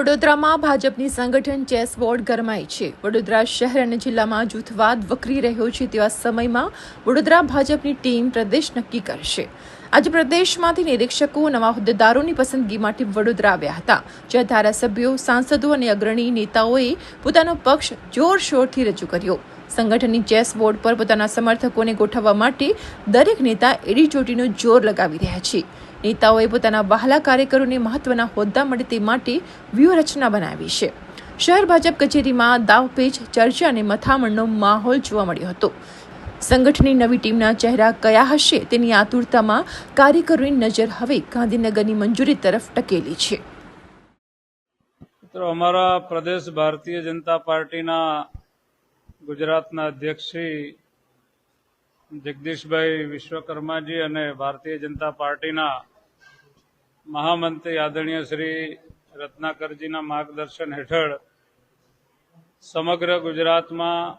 વડોદરામાં ભાજપની સંગઠન ચેસ બોર્ડ ગરમાય છે. વડોદરા શહેર અને જિલ્લામાં જૂથવાદ વકરી રહ્યો છે તેવા સમયમાં વડોદરા ભાજપની ટીમ પ્રદેશ નક્કી કરશે. આજે પ્રદેશમાંથી નિરીક્ષકો નવા હોદ્દેદારોની પસંદગી માટે વડોદરા આવ્યા હતા, જ્યાં ધારાસભ્યો, સાંસદો અને અગ્રણી નેતાઓએ પોતાનો પક્ષ જોરશોરથી રજૂ કર્યો. સંગઠનની ચેસ બોર્ડ પર પોતાના સમર્થકોને ગોઠવવા માટે દરેક નેતા એડી ચોટીનું જોર લગાવી રહ્યા છે. નેતાઓએ પોતાના વહાલા કાર્યકરોને મહત્વના હોદ્દા મળે તે માટે વ્યૂહરચના બનાવી છે. શહેર ભાજપ કચેરીમાં દાવપેચ, ચર્ચા અને મથામણનો માહોલ જોવા મળ્યો હતો. સંગઠનની નવી ટીમના ચહેરા કયા હશે તેની આતુરતામાં કાર્યકરોની નજર હવે ગાંધીનગરની મંજૂરી તરફ ટકેલી છે. અમારા પ્રદેશ ભારતીય જનતા પાર્ટીના ગુજરાતના અધ્યક્ષ શ્રી જગદીશભાઈ વિશ્વકર્માજી અને ભારતીય જનતા પાર્ટીના મહામંત્રી આદરણીય શ્રી રત્નાકરજીના માર્ગદર્શન હેઠળ સમગ્ર ગુજરાતમાં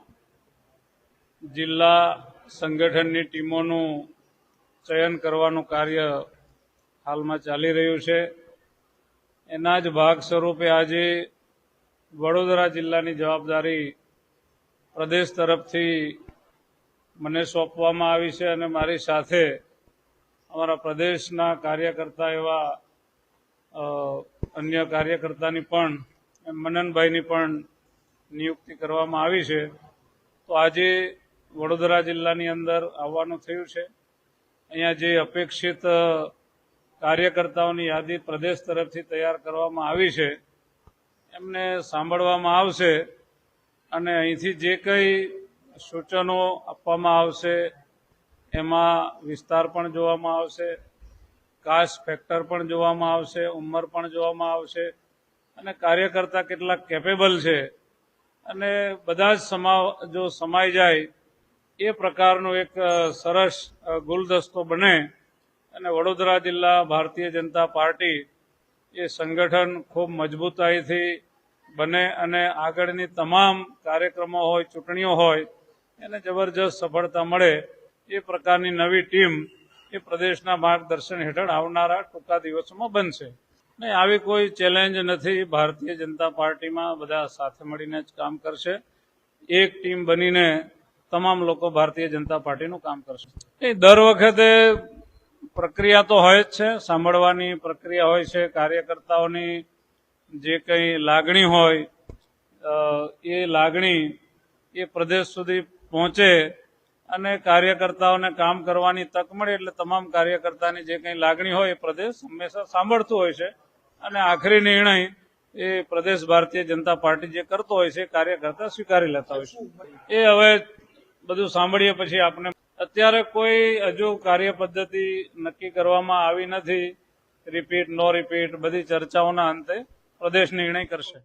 જિલ્લા સંગઠનની ટીમોનું ચયન કરવાનું કાર્ય હાલમાં ચાલી રહ્યું છે. એના જ ભાગ સ્વરૂપે આજે વડોદરા જિલ્લાની જવાબદારી પ્રદેશ તરફથી મને સોંપવામાં આવી છે અને મારી સાથે અમારા પ્રદેશના કાર્યકર્તા એવા અન્ય કાર્યકર્તાની પણ, મનનભાઈની પણ નિયુક્તિ કરવામાં આવી છે. તો આજે વડોદરા જિલ્લાની અંદર આવવાનું થયું છે. અહીંયા જે અપેક્ષિત કાર્યકર્તાઓની યાદી પ્રદેશ તરફથી તૈયાર કરવામાં આવી છે, એમને સાંભળવામાં આવશે. અને અહીંથી જે કંઈ સૂચનો આપવામાં આવશે, એમાં વિસ્તાર પણ જોવામાં આવશે, કાસ્ટ ફેક્ટર પણ જોવામાં આવશે, ઉંમર પણ જોવામાં આવશે, અને કાર્યકર્તા કેટલા કેપેબલ છે. અને બધા જ સમા, જો સમાઈ જાય, એ પ્રકારનો એક સરસ ગુલદસ્તો બને. અને વડોદરા જિલ્લા ભારતીય જનતા પાર્ટી એ સંગઠન ખૂબ મજબૂતાઈથી બને અને આગળની તમામ કાર્યક્રમો હોય, ચૂંટણીઓ હોય, એને જબરજસ્ત સફળતા મળે એ પ્રકારની નવી ટીમ એ પ્રદેશના માર્ગદર્શન હેઠળ આવનારા ટૂંકા દિવસોમાં બનશે. નહીં આવી કોઈ ચેલેન્જ નથી, ભારતીય જનતા પાર્ટીમાં બધા સાથે મળીને જ કામ કરશે. એક ટીમ બનીને તમામ લોકો ભારતીય જનતા પાર્ટીનું કામ કરશે. એ દર વખતે પ્રક્રિયા તો હોય જ છે, સાંભળવાની પ્રક્રિયા હોય છે, કાર્યકર્તાઓની જે કંઈ લાગણી હોય એ લાગણી એ પ્રદેશ સુધી પહોંચે અને કાર્યકર્તાઓને કામ કરવાની તક મળે એટલે તમામ કાર્યકર્તાની જે કંઈ લાગણી હોય એ પ્રદેશ હંમેશા સાંભળતું હોય છે. અને આખરી નિર્ણય એ પ્રદેશ ભારતીય જનતા પાર્ટી જે કરતો હોય છે કાર્યકર્તા સ્વીકારી લેતા હોય છે. એ હવે બધું સાંભળીએ પછી આપણે અત્યારે કોઈ હજુ કાર્ય પદ્ધતિ નક્કી કરવામાં આવી નથી. રિપીટ નો રિપીટ બધી ચર્ચાઓના અંતે. પ્રદેશ નિર્ણય કરશે.